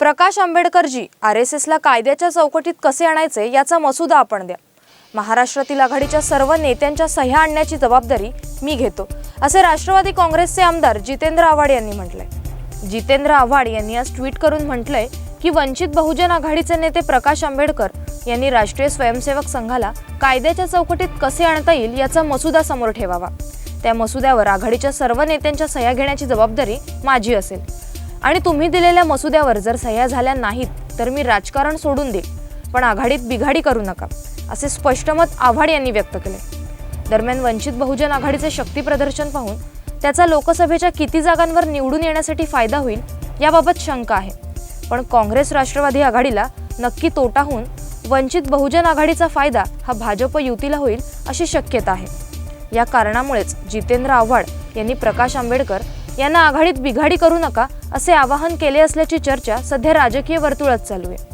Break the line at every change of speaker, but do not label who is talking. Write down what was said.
प्रकाश आंबेडकरजी R S एसला कायद्याच्या चौकटीत कसे आणायचे याचा मसुदा आपण द्या. महाराष्ट्रातील आघाडीच्या सर्व नेत्यांच्या सह्या आणण्याची जबाबदारी मी घेतो असे राष्ट्रवादी काँग्रेसचे आमदार जितेंद्र आव्हाड यांनी म्हटलंय. जितेंद्र आव्हाड यांनी आज ट्विट करून म्हटलंय की वंचित बहुजन आघाडीचे नेते प्रकाश आंबेडकर यांनी राष्ट्रीय स्वयंसेवक संघाला कायद्याच्या चौकटीत कसे आणता येईल याचा मसुदा समोर ठेवावा. त्या मसुद्यावर आघाडीच्या सर्व नेत्यांच्या सह्या घेण्याची जबाबदारी माझी असेल. आणि तुम्ही दिलेल्या मसुद्यावर जर सह्या झाल्या नाहीत तर मी राजकारण सोडून देईल पण आघाडीत बिघाडी करू नका असे स्पष्ट मत आव्हाड यांनी व्यक्त केले. दरम्यान वंचित बहुजन आघाडीचे शक्ती प्रदर्शन पाहून त्याचा लोकसभेच्या किती जागांवर निवडून येण्यासाठी फायदा होईल याबाबत शंका आहे. पण काँग्रेस राष्ट्रवादी आघाडीला नक्की तोटा होऊन वंचित बहुजन आघाडीचा फायदा हा भाजप युतीला होईल अशी शक्यता आहे. या कारणामुळेच जितेंद्र आव्हाड यांनी प्रकाश आंबेडकर यांना आघाडीत बिघाडी करू नका असे आवाहन केले असल्याची चर्चा सध्या राजकीय वर्तुळात चालू आहे.